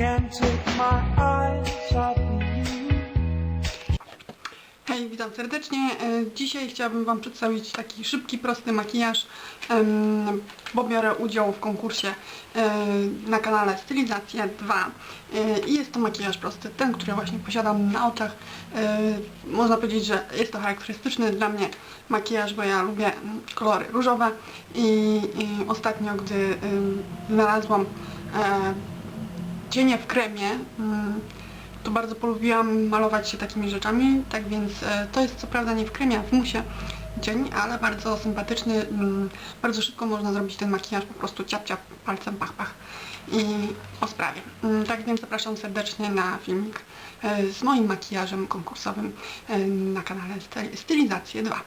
my eyes. Hej, witam serdecznie. E, Dzisiaj chciałabym Wam przedstawić taki szybki, prosty makijaż, bo biorę udział w konkursie e, na kanale Stylizacja 2 E, i jest to makijaż prosty, ten, który właśnie posiadam na oczach. Można powiedzieć, że jest to charakterystyczny dla mnie makijaż, bo ja lubię mm, kolory różowe i, ostatnio, gdy znalazłam cienie w kremie, mm, to bardzo polubiłam malować się takimi rzeczami, tak więc e, to jest co prawda nie w kremie, a w musie dzień, ale bardzo sympatyczny, mm, bardzo szybko można zrobić ten makijaż, po prostu ciap ciap palcem pach pach i po sprawie. Tak więc zapraszam serdecznie na filmik z moim makijażem konkursowym na kanale Styl- Stylizacje 2.